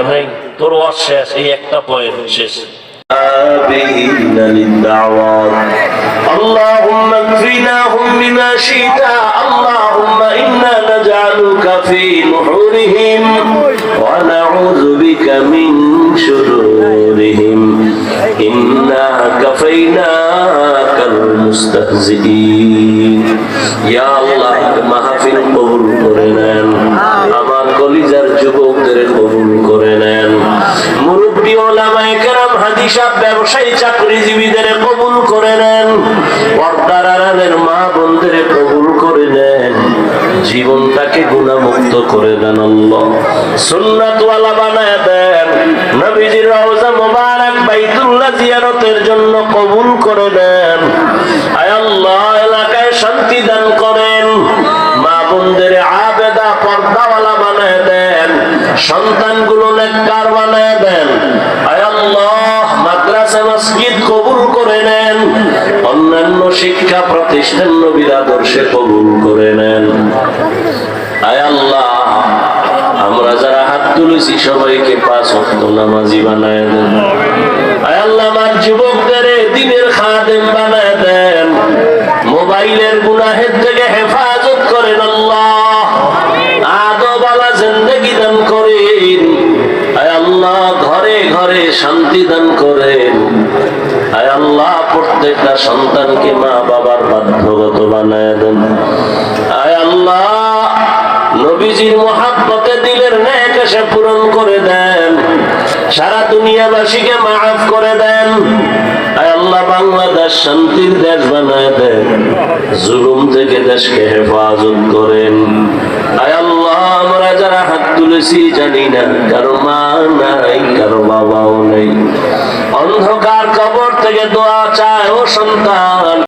দরকার নেই তোর ওয়াজ শেষ এই একটা পয়েন্ট শেষ آبين للدعوات اللهم اكفناهم بما شئت اللهم إنا نجعلك في نحورهم ونعوذ بك من شرورهم إنا كفيناك المستهزئين يا الله মাহফিল কবুল করে নেন কেরাম হাদিসাব ব্যবসায়ী চাকরিজীবীদের কবুল করে নেন। মা বোনদের কবুল করে নেন। জীবনটাকে গুণামুক্ত করে দেন আল্লাহ। জিয়ারতের জন্য কবুল করে এলাকায় শান্তি দান করেন। মা বোনদের আবেদা পর্দাওয়ালা বানায় দেন। সন্তানগুলো নেককার বানায় দেন আয় আল্লাহ মসজিদ কবুল করে নেন। অন্যান্য শিক্ষা প্রতিষ্ঠান কবুল করে নেন। আমরা যারা হাত তুলেছি সবাইকে পাঁচ অক্ট নামাজি বানায় দেন। আল্লাহ, আমার যুবকদের দিনের খাদেম বানায় দেন। মোবাইলের গুনাহের থেকে হেফাজত ঘরে শান্তি দান করেন। আয় আল্লাহ, প্রত্যেকটা সন্তানকে মা বাবার বাধ্যগত বানায় দেন। আয় আল্লাহ, নবীজির মহাব্বতে দিলের ন্যাক এসে পূরণ করে দেন। সারা দুনিয়াবাসীকে মাফ করে দেন। আল্লাহ, বাংলাদেশ শান্তির দেশ বানায় দেন। জুলুম থেকে দেশকে হেফাজত করেন আয় আল্লাহ আমরা যারা তুলেছি জানি না, কারও মা নাই, কারও বাবাও নেই। অন্ধকার কবর থেকে দোয়া চায়, ও সন্তান।